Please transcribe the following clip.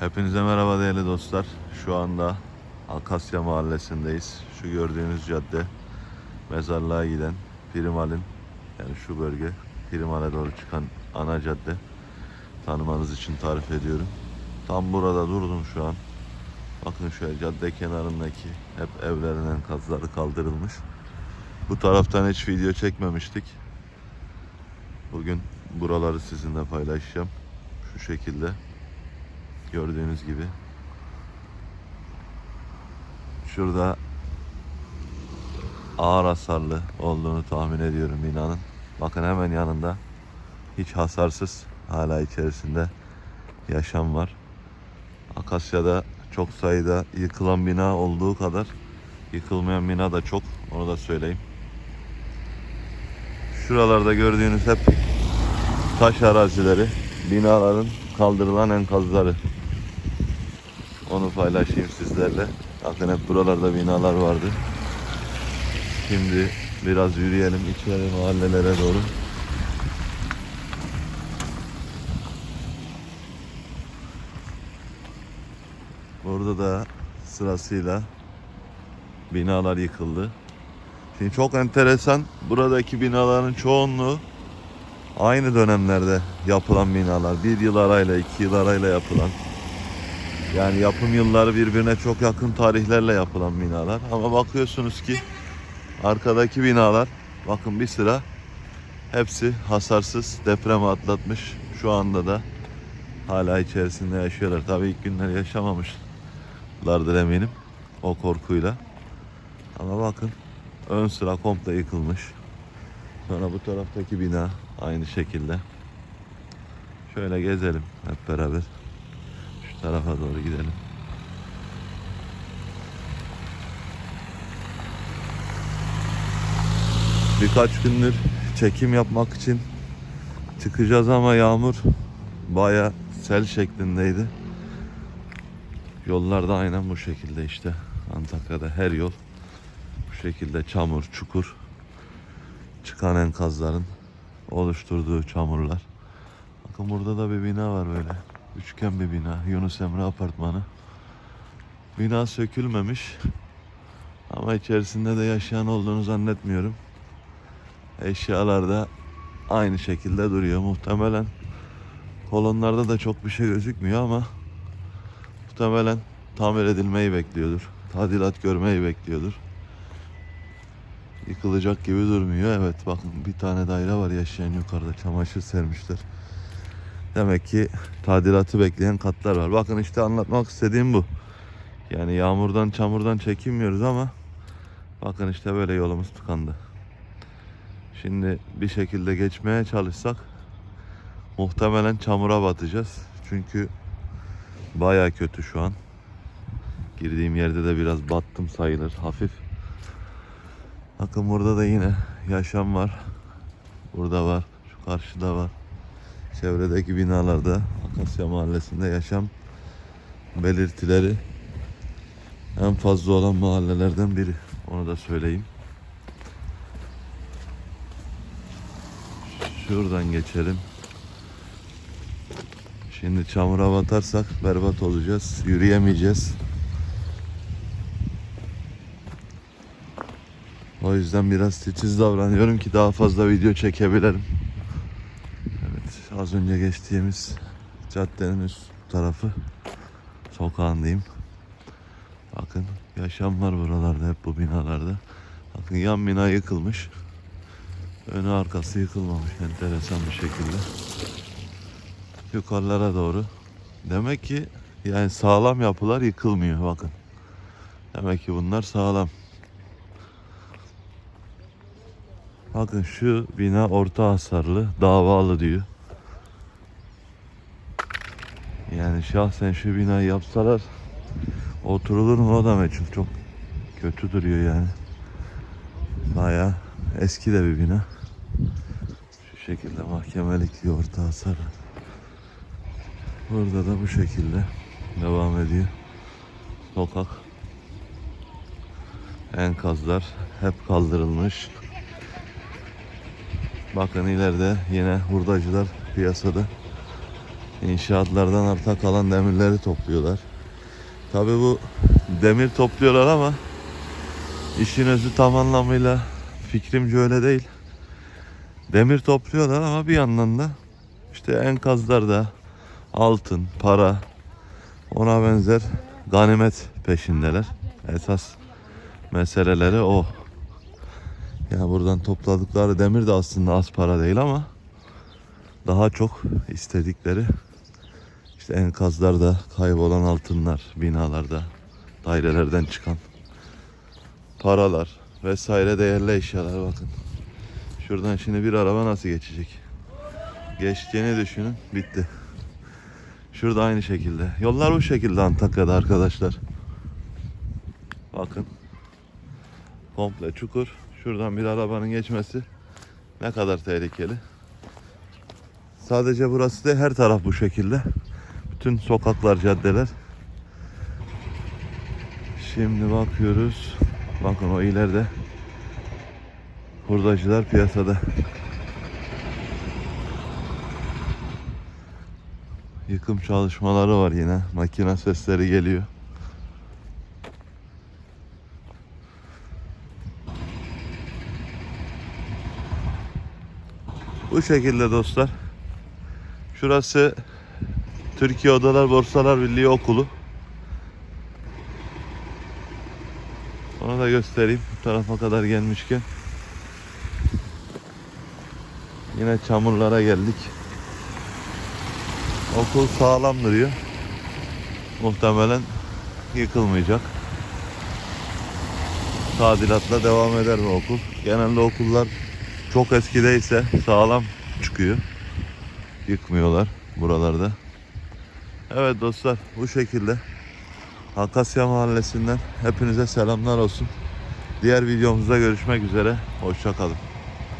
Hepinize merhaba değerli dostlar. Şu anda Akasya Mahallesi'ndeyiz. Şu gördüğünüz cadde mezarlığa giden Primal'in yani şu bölge Primal'e doğru çıkan ana cadde. Tanımanız için tarif ediyorum. Tam burada durdum şu an. Bakın şöyle cadde kenarındaki hep evlerin enkazları kaldırılmış. Bu taraftan hiç video çekmemiştik. Bugün buraları sizinle paylaşacağım. Şu şekilde. Gördüğünüz gibi. Şurada ağır hasarlı olduğunu tahmin ediyorum binanın. Bakın hemen yanında hiç hasarsız hala içerisinde yaşam var. Akasya'da çok sayıda yıkılan bina olduğu kadar yıkılmayan bina da çok. Onu da söyleyeyim. Şuralarda gördüğünüz hep taş arazileri, binaların kaldırılan enkazları. Onu paylaşayım sizlerle. Bakın hep buralarda binalar vardı. Şimdi biraz yürüyelim içeri mahallelere doğru. Burada da sırasıyla binalar yıkıldı. Şimdi çok enteresan. Buradaki binaların çoğunluğu aynı dönemlerde yapılan binalar. Bir yıl arayla, iki yıl arayla yapılan. Yani yapım yılları birbirine çok yakın tarihlerle yapılan binalar. Ama bakıyorsunuz ki arkadaki binalar bakın bir sıra hepsi hasarsız depremi atlatmış. Şu anda da hala içerisinde yaşıyorlar. Tabii ilk günler yaşamamışlardır eminim o korkuyla. Ama bakın ön sıra komple yıkılmış. Sonra bu taraftaki bina aynı şekilde. Şöyle gezelim hep beraber. Tarafa doğru gidelim. Birkaç gündür çekim yapmak için çıkacağız ama yağmur baya sel şeklindeydi. Yollarda aynen bu şekilde işte. Antakya'da her yol bu şekilde çamur, çukur. Çıkan enkazların oluşturduğu çamurlar. Bakın burada da bir bina var böyle. Üçgen bir bina. Yunus Emre Apartmanı. Bina sökülmemiş. Ama içerisinde de yaşayan olduğunu zannetmiyorum. Eşyalar da aynı şekilde duruyor. Muhtemelen kolonlarda da çok bir şey gözükmüyor ama muhtemelen tamir edilmeyi bekliyordur. Tadilat görmeyi bekliyordur. Yıkılacak gibi durmuyor. Evet bakın bir tane daire var yaşayan yukarıda çamaşır sermişler. Demek ki tadilatı bekleyen katlar var. Bakın işte anlatmak istediğim bu. Yani yağmurdan çamurdan çekinmiyoruz ama bakın işte böyle yolumuz tıkandı. Şimdi bir şekilde geçmeye çalışsak muhtemelen çamura batacağız. Çünkü baya kötü şu an. Girdiğim yerde de biraz battım sayılır hafif. Bakın burada da yine yaşam var. Burada var. Şu karşıda var. Çevredeki binalarda Akasya Mahallesi'nde yaşam belirtileri en fazla olan mahallelerden biri. Onu da söyleyeyim. Şuradan geçelim. Şimdi çamura batarsak berbat olacağız. Yürüyemeyeceğiz. O yüzden biraz titiz davranıyorum ki daha fazla video çekebilirim. Az önce geçtiğimiz caddenin üst tarafı sokağındayım. Bakın yaşam var buralarda hep bu binalarda. Bakın yan bina yıkılmış. Önü arkası yıkılmamış enteresan bir şekilde. Yukarılara doğru. Demek ki yani sağlam yapılar yıkılmıyor bakın. Demek ki bunlar sağlam. Bakın şu bina orta hasarlı, davalı diyor. Yani şahsen şu binayı yapsalar oturulur mu o da meçhul. Çok kötü duruyor yani. Baya eski de bir bina. Şu şekilde mahkemelikli orta hasar. Burada da bu şekilde devam ediyor. Sokak. Enkazlar hep kaldırılmış. Bakın ileride yine hurdacılar piyasada. İnşaatlardan arta kalan demirleri topluyorlar. Tabi bu demir topluyorlar ama işin özü tam anlamıyla fikrimce öyle değil. Demir topluyorlar ama bir yandan da işte enkazlarda altın, para ona benzer ganimet peşindeler. Esas meseleleri o. Ya buradan topladıkları demir de aslında az para değil ama daha çok istedikleri işte enkazlarda kaybolan altınlar, binalarda, dairelerden çıkan paralar vesaire değerli eşyalar bakın. Şuradan şimdi bir araba nasıl geçecek? Geçtiğini düşünün bitti. Şurada aynı şekilde. Yollar bu şekilde Antakya'da arkadaşlar. Bakın. Komple çukur. Şuradan bir arabanın geçmesi ne kadar tehlikeli. Sadece burası değil her taraf bu şekilde. Bütün sokaklar, caddeler. Şimdi bakıyoruz. Bakın o ileride hurdacılar piyasada. Yıkım çalışmaları var yine. Makine sesleri geliyor. Bu şekilde dostlar. Şurası Türkiye Odalar Borsalar Birliği okulu. Onu da göstereyim bu tarafa kadar gelmişken. Yine çamurlara geldik. Okul sağlam duruyor. Muhtemelen yıkılmayacak. Tadilatla devam eder bu okul. Genelde okullar çok eskideyse sağlam çıkıyor. Yıkmıyorlar buralarda. Evet dostlar bu şekilde Akasya Mahallesi'nden hepinize selamlar olsun. Diğer videomuzda görüşmek üzere. Hoşçakalın.